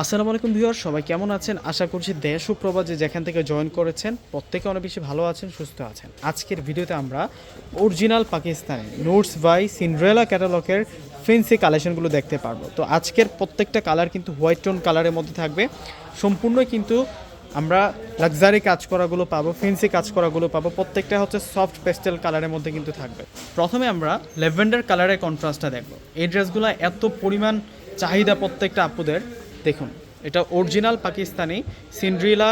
আসসালামু আলাইকুম ভিউয়ার সবাই কেমন আছেন? আশা করছি দেশ ও প্রবাদে যেখান থেকে জয়েন করেছেন, প্রত্যেকে অনেক বেশি ভালো আছেন, সুস্থ আছেন। আজকের ভিডিওতে আমরা original Pakistani notes by Cinderella ক্যাটালগের fancy কালেকশনগুলো দেখতে পারব। তো আজকের প্রত্যেকটা কালার কিন্তু হোয়াইট টোন কালারের মধ্যে থাকবে। সম্পূর্ণ কিন্তু আমরা লাক্সারি কাজ করাগুলো পাবো ফেন্সি কাজ করাগুলো পাবো। প্রত্যেকটা হচ্ছে সফট পেস্টেল কালারের মধ্যে কিন্তু থাকবে। প্রথমে আমরা লেভেন্ডার কালারের কন্ট্রাস্টটা দেখব। এই ড্রেসগুলো এত পরিমাণ চাহিদা প্রত্যেকটা আপুদের। দেখুন, এটা original Pakistani Cinderella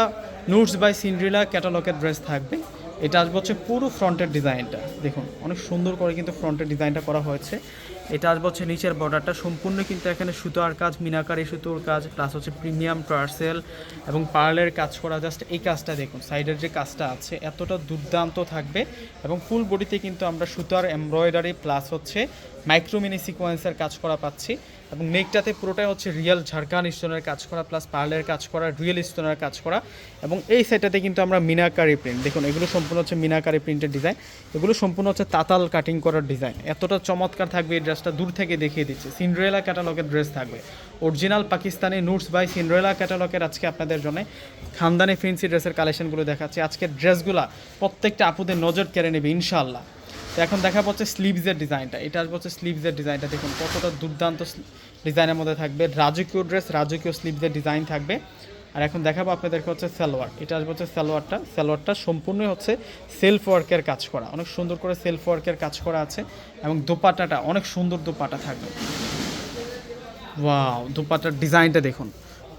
notes by Cinderella ক্যাটালগের dress থাকবে। এটা আসবে হচ্ছে পুরো ফ্রন্টের ডিজাইনটা। দেখুন, অনেক সুন্দর করে কিন্তু ফ্রন্টের ডিজাইনটা করা হয়েছে। এটা আসবে হচ্ছে নিচের বর্ডারটা সম্পূর্ণ কিন্তু এখানে সুতোর কাজ, মিনাকারি সুতোর কাজ প্লাস হচ্ছে প্রিমিয়াম টার্সেল এবং পার্লের কাজ করা। জাস্ট এই কাজটা দেখুন সাইডের যে কাজটা আছে, এতটা দুর্দান্ত থাকবে। এবং ফুল বডিতে কিন্তু আমরা সুতার এমব্রয়ডারি প্লাস হচ্ছে মাইক্রোমিনি সিকোয়েন্সের কাজ করা পাচ্ছি এবং নেকটাতে পুরোটাই হচ্ছে রিয়েল ঝাড়খান স্টোনের কাজ করা, প্লাস পার্লের কাজ করা, রিয়েল স্টোনের কাজ করা এবং এই সাইডটাতে কিন্তু আমরা মিনাকারি প্রিন্ট। দেখুন, এগুলো সম্পূর্ণ হচ্ছে মিনাকারি প্রিন্টের ডিজাইন। এগুলো সম্পূর্ণ হচ্ছে তাতাল কাটিং করার ডিজাইন। এতটা চমৎকার থাকবে এই ড্রেসটা, দূর থেকে দেখিয়ে দিচ্ছে। সিন্ড্রেলা ক্যাটালগের ড্রেস থাকবে। Original Pakistani notes by Cinderella ক্যাটালগের আজকে আপনাদের জন্য খানদানি ফিন্সি ড্রেসের কালেকশনগুলো দেখাচ্ছি। আজকের ড্রেসগুলো প্রত্যেকটা আপুদের নজর কেড়ে নেবে ইনশাল্লাহ তো এখন দেখা পাচ্ছে স্লিভসের ডিজাইনটা এটা আসবে হচ্ছে স্লিভসের ডিজাইনটা দেখুন, কতটা দুর্দান্ত ডিজাইনের মধ্যে থাকবে। রাজকীয় ড্রেস রাজকীয় স্লিভসের ডিজাইন থাকবে। আর এখন দেখাবো আপনাদেরকে হচ্ছে সালোয়ার। এটা আসবে হচ্ছে সালোয়ারটা। সালোয়ারটা সম্পূর্ণ হচ্ছে সেলফ ওয়ার্কের কাজ করা। অনেক সুন্দর করে সেলফ ওয়ার্কের কাজ করা আছে এবং দোপাটাটা, অনেক সুন্দর দোপাটা থাকবে। ওয়াও দোপাটার ডিজাইনটা দেখুন।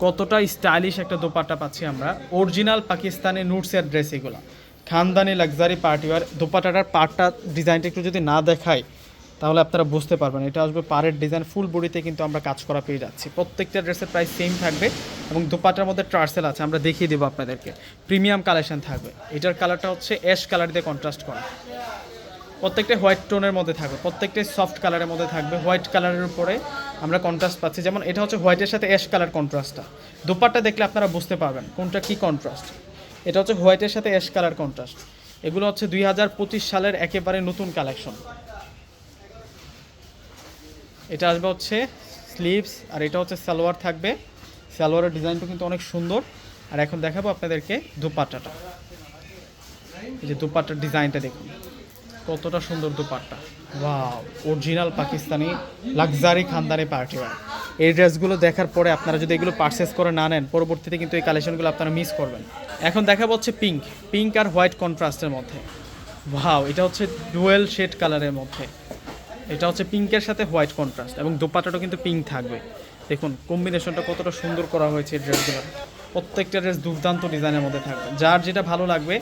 কতটা স্টাইলিশ একটা দোপাট্টা পাচ্ছি আমরা। অরিজিনাল পাকিস্তানি নুটসের ড্রেস এগুলো। খানদানি লাক্সারি পার্টিওয়ার দোপাটাটার পার্টটা ডিজাইনটা একটু যদি না দেখায় তাহলে আপনারা বুঝতে পারবেন। এটা আসবে পাড়ের ডিজাইন, ফুল বডিতে কিন্তু আমরা কাজ করা পেয়ে যাচ্ছি। প্রত্যেকটা ড্রেসের প্রাইস সেম থাকবে এবং দোপাটার মধ্যে ট্রার্সেল আছে, আমরা দেখিয়ে দেবো আপনাদেরকে। প্রিমিয়াম কালেকশন থাকবে। এটার কালারটা হচ্ছে অ্যাশ কালার দিয়ে কন্ট্রাস্ট করা। প্রত্যেকটা হোয়াইট টোনের মধ্যে থাকবে প্রত্যেকটাই সফট কালারের মধ্যে থাকবে, হোয়াইট কালারের উপরে আমরা কন্ট্রাস্ট পাচ্ছি। যেমন এটা হচ্ছে হোয়াইটের সাথে অ্যাশ কালার কন্ট্রাস্টটা দোপাট্টা দেখলে আপনারা বুঝতে পারবেন কোনটা কি কন্ট্রাস্ট এটা হচ্ছে হোয়াইটের সাথে অ্যাশ কালার কন্ট্রাস্ট। এগুলো হচ্ছে দুই হাজার পঁচিশ সালের একেবারে নতুন কালেকশন। এটা আসবে হচ্ছে স্লিভস আর এটা হচ্ছে সালোয়ার থাকবে। সালোয়ারের ডিজাইনটা কিন্তু অনেক সুন্দর। আর এখন দেখাবো আপনাদেরকে দুপাট্টাটা। এই যে দুপাট্টার ডিজাইনটা দেখুন। কতটা সুন্দর dupatta. Wow, original Pakistani luxury খানদানি পার্টি ওয়ার। এই ড্রেসগুলো দেখার পরে আপনারা যদি এগুলো পারচেস করে না নেন, পরবর্তীতে কিন্তু এই কালেকশনগুলো আপনারা মিস করবেন। এখন দেখা হচ্ছে পিঙ্ক পিঙ্ক আর হোয়াইট কন্ট্রাস্টের মধ্যে। ভাও এটা হচ্ছে ডুয়েল শেড কালারের মধ্যে। এটা হচ্ছে পিঙ্কের সাথে হোয়াইট কন্ট্রাস্ট এবং দোপাটাটাও কিন্তু পিঙ্ক থাকবে। দেখুন কম্বিনেশনটা কতটা সুন্দর করা হয়েছে এই ড্রেসগুলোর প্রত্যেকটা ড্রেস দুর্দান্ত ডিজাইনের মধ্যে থাকবে। যার যেটা ভালো লাগবে,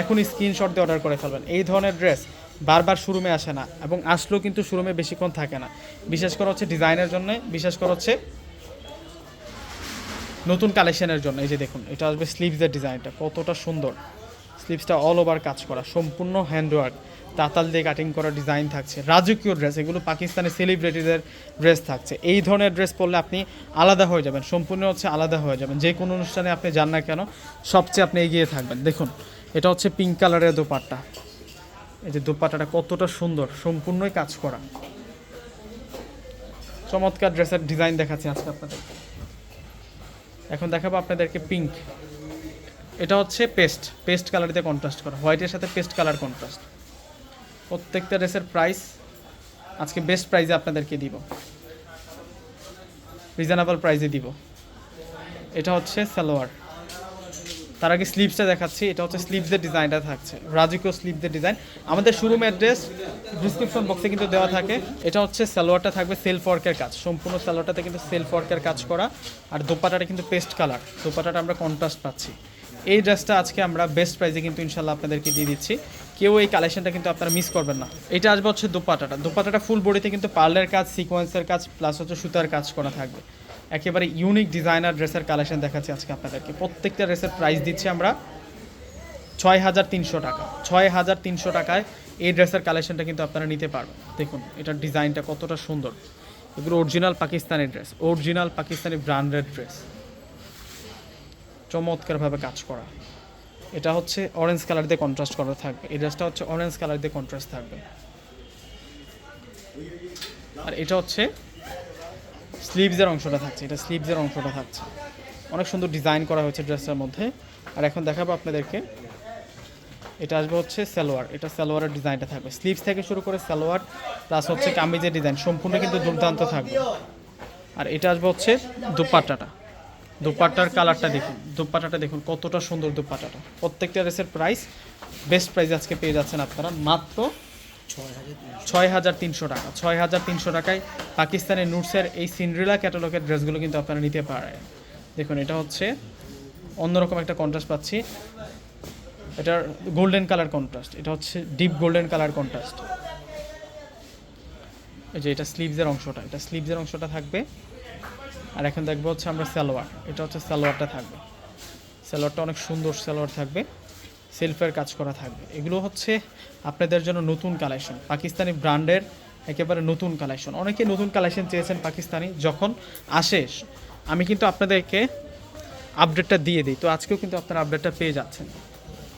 এখনই স্ক্রিনশট দিয়ে অর্ডার করে ফেলবেন। এই ধরনের ড্রেস বারবার শোরুমে আসে না এবং আসলেও কিন্তু শোরুমে বেশিক্ষণ থাকে না। বিশেষ করে হচ্ছে ডিজাইনের জন্য, বিশেষ করে হচ্ছে নতুন কালেকশনের জন্য। এই যে দেখুন, এটা আসবে স্লিভসের ডিজাইনটা, কতটা সুন্দর। স্লিভসটা অল ওভার কাজ করা, সম্পূর্ণ হ্যান্ডওয়ার্ক তাতাল দিয়ে কাটিং করা ডিজাইন থাকছে, রাজকীয় ড্রেস এগুলো পাকিস্তানের সেলিব্রিটিদের ড্রেস থাকছে। এই ধরনের ড্রেস পরলে আপনি আলাদা হয়ে যাবেন, সম্পূর্ণ হচ্ছে আলাদা হয়ে যাবেন। যে কোনো অনুষ্ঠানে আপনি যান না কেন, সবচেয়ে আপনি এগিয়ে থাকবেন। দেখুন, এটা হচ্ছে পিঙ্ক কালারের দোপাট্টা। এই যে দোপাট্টাটা কতটা সুন্দর, সম্পূর্ণই কাজ করা। চমৎকার ড্রেসের ডিজাইন দেখাচ্ছি আজকে আপনাদের। এখন দেখাবো আপনাদেরকে পিঙ্ক। এটা হচ্ছে পেস্ট পেস্ট কালার দিয়ে কন্ট্রাস্ট করা। হোয়াইটের সাথে পেস্ট কালার কন্ট্রাস্ট। প্রত্যেকটা ড্রেসের প্রাইস আজকে বেস্ট প্রাইজে আপনাদেরকে দিব। রিজনেবল প্রাইজে দিব। এটা হচ্ছে সালোয়ার। তার আগে স্লিপসটা দেখাচ্ছি, এটা হচ্ছে স্লিপসের ডিজাইনটা থাকছে। রাজিকো স্লিপসের ডিজাইন আমাদের শোরুম অ্যাড্রেস ডিসক্রিপশন বক্সে কিন্তু দেওয়া থাকে। এটা হচ্ছে সালোয়ারটা থাকবে সেলফ ওয়ার্কের কাজ। সম্পূর্ণ সালোয়ারটাতে কিন্তু সেলফ ওয়ার্কের কাজ করা। আর দোপাটাটা কিন্তু পেস্ট কালার দোপাটাটা আমরা কন্ট্রাস্ট পাচ্ছি। এই ড্রেসটা আজকে আমরা বেস্ট প্রাইসে কিন্তু ইনশাল্লাহ আপনাদেরকে দিয়ে দিচ্ছি। কেউ এই কালেকশনটা কিন্তু আপনারা মিস করবেন না। এটা আসবে হচ্ছে দোপাটাটা দোপাটাটা ফুল বডিতে কিন্তু পার্লের কাজ সিকোয়েন্সের কাজ প্লাস হচ্ছে সুতার কাজ করা থাকবে। একেবারে ইউনিক ডিজাইনার ড্রেসের কালেকশন দেখাচ্ছি আজকে আপনাদেরকে। প্রত্যেকটা ড্রেসের প্রাইস দিচ্ছি আমরা ছয় হাজার তিনশো টাকা। ছয় হাজার তিনশো টাকায় এই ড্রেসের কালেকশনটা কিন্তু আপনারা নিতে পারবেন। দেখুন, এটার ডিজাইনটা কতটা সুন্দর। এগুলো original Pakistani dress original Pakistani branded dress চমৎকারভাবে কাজ করা। এটা হচ্ছে অরেঞ্জ কালার দিয়ে কন্ট্রাস্ট করা থাকবে। এই ড্রেসটা হচ্ছে অরেঞ্জ কালার দিয়ে কন্ট্রাস্ট থাকবে। আর এটা হচ্ছে স্লিভসের অংশটা থাকছে। এটা স্লিভসের অংশটা থাকছে। অনেক সুন্দর ডিজাইন করা হয়েছে ড্রেসটার মধ্যে। আর এখন দেখাবো আপনাদেরকে। এটা আসবে হচ্ছে সালোয়ার। এটা সালোয়ারের ডিজাইনটা থাকবে। স্লিভস থেকে শুরু করে সালোয়ার প্লাস হচ্ছে কামিজের ডিজাইন। সম্পূর্ণ কিন্তু দুর্দান্ত থাকবে। আর এটা আসবে হচ্ছে দুপাট্টাটা। দুপাট্টার কালারটা দেখুন দুপাট্টাটা দেখুন, কতটা সুন্দর দুপাট্টাটা প্রত্যেকটা ড্রেসের প্রাইস বেস্ট প্রাইস আজকে পেয়ে যাচ্ছেন আপনারা মাত্র ছয় হাজার তিনশো টাকা। ছয় হাজার তিনশো টাকায় পাকিস্তানের নুটসের এই সিন্ড্রিলা ক্যাটালগের ড্রেসগুলো কিন্তু আপনারা নিতে পারেন। দেখুন, এটা হচ্ছে অন্যরকম একটা কন্ট্রাস্ট পাচ্ছি। এটার গোল্ডেন কালার কন্ট্রাস্ট এটা হচ্ছে ডিপ গোল্ডেন কালার কন্ট্রাস্ট এই যে এটা স্লিভসের অংশটা, এটা স্লিভসের অংশটা থাকবে। আর এখন দেখব হচ্ছে আমরা সালোয়ার। এটা হচ্ছে সালোয়ারটা থাকবে। সালোয়ারটা অনেক সুন্দর সালোয়ার থাকবে। সেলফের কাজ করা থাকবে। এগুলো হচ্ছে আপনাদের জন্য নতুন কালেকশন। পাকিস্তানি ব্র্যান্ডের একেবারে নতুন কালেকশন। অনেকে নতুন কালেকশন চেয়েছেন পাকিস্তানি। যখন আসে, আমি কিন্তু আপনাদেরকে আপডেটটা দিয়ে দিই। তো আজকেও কিন্তু আপনারা আপডেটটা পেয়ে যাচ্ছেন।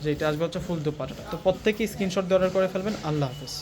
যে এটা আসবে হচ্ছে ফুল দুপাটা তো প্রত্যেকেই স্ক্রিনশট দিয়ে অর্ডার করে ফেলবেন। আল্লাহ হাফিজ।